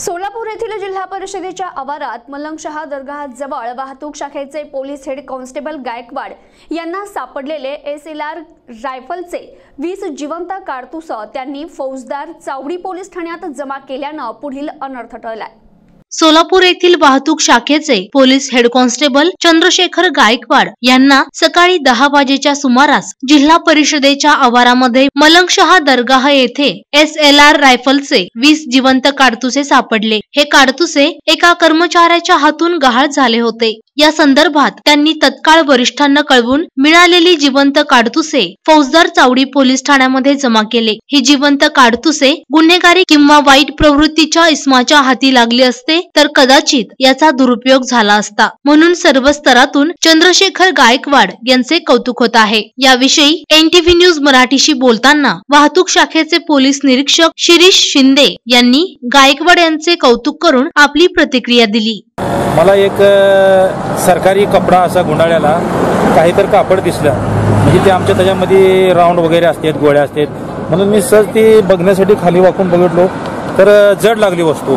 सोलापूर येथील जिल्हा परिषदेच्या आवारात मलंगशहा दर्गाजवळ वाहतूक शाखेचे पोलीस हेड कॉन्स्टेबल गायकवाड यांना सापडलेले एस एल आर रायफलचे वीस जिवंत काडतुस त्यांनी फौजदार चावडी पोलीस ठाण्यात जमा केल्यानं पुढील अनर्थ टळलाय. सोलापूर येथील वाहतूक शाखेचे police head constable Chandrashekhar Gaikwad यांना सकाळी दहा वाजेच्या सुमारास जिल्हा परिषदेच्या आवारामध्ये मलंगशहा दर्गाह येथे एस एल आर रायफलचे वीस जिवंत काडतुसे सापडले. हे काडतुसे एका कर्मचाऱ्याच्या हातून गहाळ झाले होते. या संदर्भात त्यांनी तत्काळ वरिष्ठांना कळवून मिळालेली जिवंत काडतुसे फौजदार चावडी पोलीस ठाण्यामध्ये जमा केले. ही जिवंत काडतुसे गुन्हेगारी किंवा वाईट प्रवृत्तीच्या इस्माच्या हाती लागली असते तर कदाचित याचा दुरुपयोग झाला असता. म्हणून सर्व स्तरातून चंद्रशेखर गायकवाड यांचे कौतुक होत आहे. याविषयी एनटीव्ही न्यूज मराठीशी बोलताना वाहतूक शाखेचे पोलीस निरीक्षक शिरीष शिंदे यांनी गायकवाड यांचे कौतुक करून आपली प्रतिक्रिया दिली. मला एक सरकारी कपडा असा गुंडाळ्याला काहीतरी कापड दिसलं. म्हणजे ते आमच्या त्याच्यामध्ये राऊंड वगैरे असतात गोळ्या असतात. म्हणून मी सहज ती बघण्यासाठी खाली वाकून बघितलो. तर जड लागली वस्तू.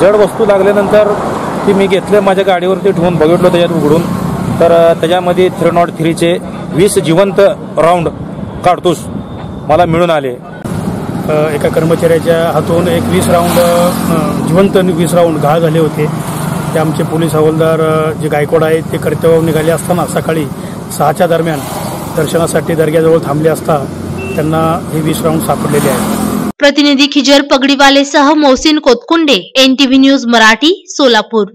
जड वस्तू लागल्यानंतर ती मी घेतलं माझ्या गाडीवरती ठेवून बघितलं त्याच्यात उघडून. तर त्याच्यामध्ये थ्री नॉट थ्रीचे वीस जिवंत राऊंड काढतोस. मला मिळून आले. एका कर्मचाऱ्याच्या हातून एक वीस राऊंड जिवंत वीस राऊंड घाळ झाले होते. ते आमचे पोलीस हवालदार जे गायकवाड आहेत ते कर्तव्यावर निघाले असताना सकाळी सहाच्या दरम्यान दर्शनासाठी दर्ग्याजवळ थांबले असता त्यांना हे वीस राऊंड सापडलेले आहेत. प्रतिनिधी खिजर पगडीवाले सह मोहसिन कोतकुंडे एनटीव्ही न्यूज मराठी सोलापूर.